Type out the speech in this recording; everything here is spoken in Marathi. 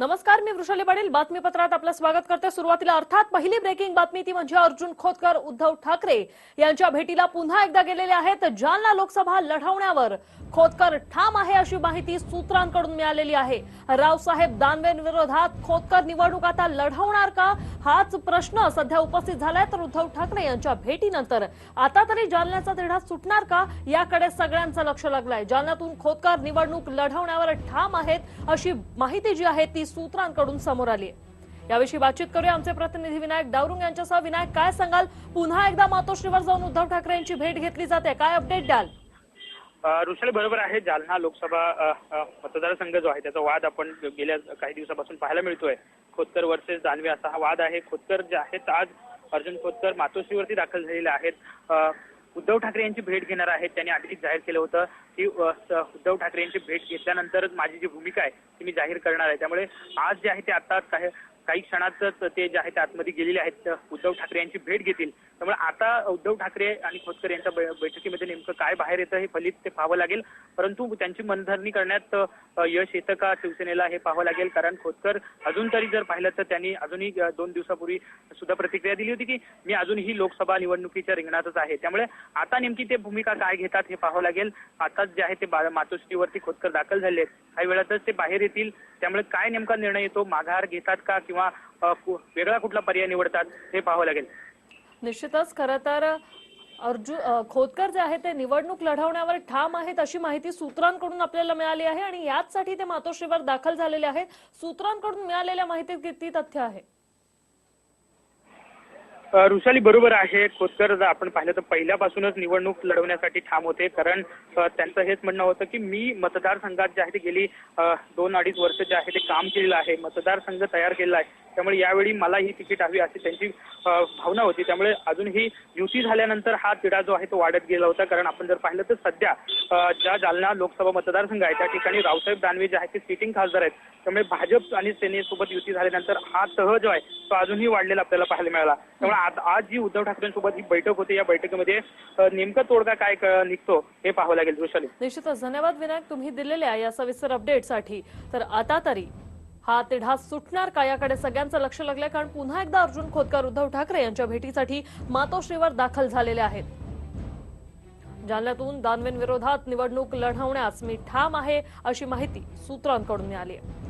नमस्कार मी वृषाली पाटील. बातमीपत्रात आपलं स्वागत करते. सुरुवातीला अर्थात पहिली ब्रेकिंग बातमी ती म्हणजे अर्जुन खोतकर उद्धव ठाकरे यांच्या भेटीला पुन्हा एकदा गेलेले आहेत. जालना लोकसभा लढवण्यावर खोतकर ठाम आहे अशी माहिती सूत्रांकडून मिळालेली आहे. रावसाहेब दानवेंविरोधात खोतकर निवडणूक आता लढवणार का? हाच प्रश्न सध्या उपस्थित झालाय. तर उद्धव ठाकरे यांच्या भेटीनंतर आता तरी जालन्याचा तिढा सुटणार का? याकडे सगळ्यांचं लक्ष लागलंय. जालन्यातून खोतकर निवडणूक लढवण्यावर ठाम आहेत अशी माहिती जी आहे ती सूत्रांकडून समोर आली आहे. याविषयी बातचीत करूया. आमचे प्रतिनिधी विनायक डावरुंग यांच्यासह विनायक काय सांगाल? पुन्हा एकदा मातोश्रीवर जाऊन उद्धव ठाकरे यांची भेट घेतली जाते. काय अपडेट द्याल? अ, ऋषाली बरोबर आहे. जालना लोकसभा मतदारसंघ जो आहे त्याचा वाद आपण गेल्या काही दिवसापासून पाहायला मिळतोय. खोतकर वर्सेस दानवे असा हा वाद आहे. खोतकर जे आहेत आज अर्जुन खोतकर मातोश्रीवरती दाखल झालेले आहेत. उद्धव ठाकरे यांची भेट घेणार आहेत. त्यांनी आधीच जाहीर केलं होतं की उद्धव ठाकरे यांची भेट घेतल्यानंतरच माझी जी भूमिका आहे ती मी जाहीर करणार आहे. त्यामुळे आज जे आहे ते आता काही काही क्षणातच ते जे आहेत ते आतमध्ये गेलेले आहेत उद्धव ठाकरे यांची भेट घेतील. त्यामुळे आता उद्धव ठाकरे आणि खोतकर यांच्या बैठकीमध्ये नेमकं काय बाहेर येतं हे फलित ते पाहावं लागेल. परंतु त्यांची मनधरणी करण्यात यश येतं का शिवसेनेला हे पाहावं लागेल. कारण खोतकर अजून तरी जर पाहिलं तर त्यांनी अजूनही दोन दिवसापूर्वी सुद्धा प्रतिक्रिया दिली होती की मी अजूनही लोकसभा निवडणुकीच्या रिंगणातच आहे. त्यामुळे आता नेमकी ते भूमिका काय घेतात हे पाहावं लागेल. आताच जे आहे ते मातोश्रीवरती खोतकर दाखल झाले आहेत. काही वेळातच ते बाहेर येतील. त्यामुळे काय नेमका निर्णय येतो? माघार घेतात का किंवा किंवा वेगळा कुठला पर्याय निवडतात हे पाहावं लागेल. निश्चितच खरं तर अर्जुन खोदकर खोतकर जे आहे ते निवडणूक लढवण्यावर ठाम आहेत अशी माहिती सूत्रांकडून आपल्याला मिळाली आहे आणि याचसाठी ते मातोश्रीवर दाखल झालेले आहेत. सूत्रांकडून मिळालेल्या माहितीत किती तथ्य आहे? ऋषाली बरोबर आहे. खोतकर आपण पाहिलं तर पहिल्यापासूनच निवडणूक लढवण्यासाठी ठाम होते. कारण त्यांचं हेच म्हणणं होतं की मी मतदारसंघात जे आहे ते गेली दोन अडीच वर्ष जे आहे ते काम केलेलं आहे. मतदारसंघ तयार केलेला आहे. त्यामुळे यावेळी मला ही तिकीट हवी अशी त्यांची भावना होती. त्यामुळे अजूनही युती झाल्यानंतर हा तिढा जो आहे तो वाढत गेला होता. कारण आपण जर पाहिलं तर सध्या ज्या जालना लोकसभा मतदारसंघ आहे त्या ठिकाणी रावसाहेब दानवे जे आहेत ते सिटिंग खासदार आहेत. त्यामुळे भाजप आणि सेनेसोबत युती झाल्यानंतर हा तह जो आहे तो अजूनही वाढलेला आपल्याला पाहायला मिळाला. त्यामुळे आज आज जी उद्धव ठाकरेंसोबत ही बैठक होते या बैठकीमध्ये अ, नेमका तोडगा काय निघतो हे पाहावं लागेल वृषाली. निश्चितच. धन्यवाद विनायक तुम्ही दिलेल्या या सविस्तर अपडेटसाठी तर आता तरी हा तिढा सुटणार का याकडे सगळ्यांचं लक्ष लागलंय कारण पुन्हा एकदा अर्जुन खोतकर उद्धव ठाकरे यांच्या भेटीसाठी मातोश्रीवर दाखल झालेले आहेत. जालन्यातून दानवेंविरोधात निवडणूक लढवण्यास मी ठाम आहे अशी माहिती सूत्रांकडून मिळाली आहे.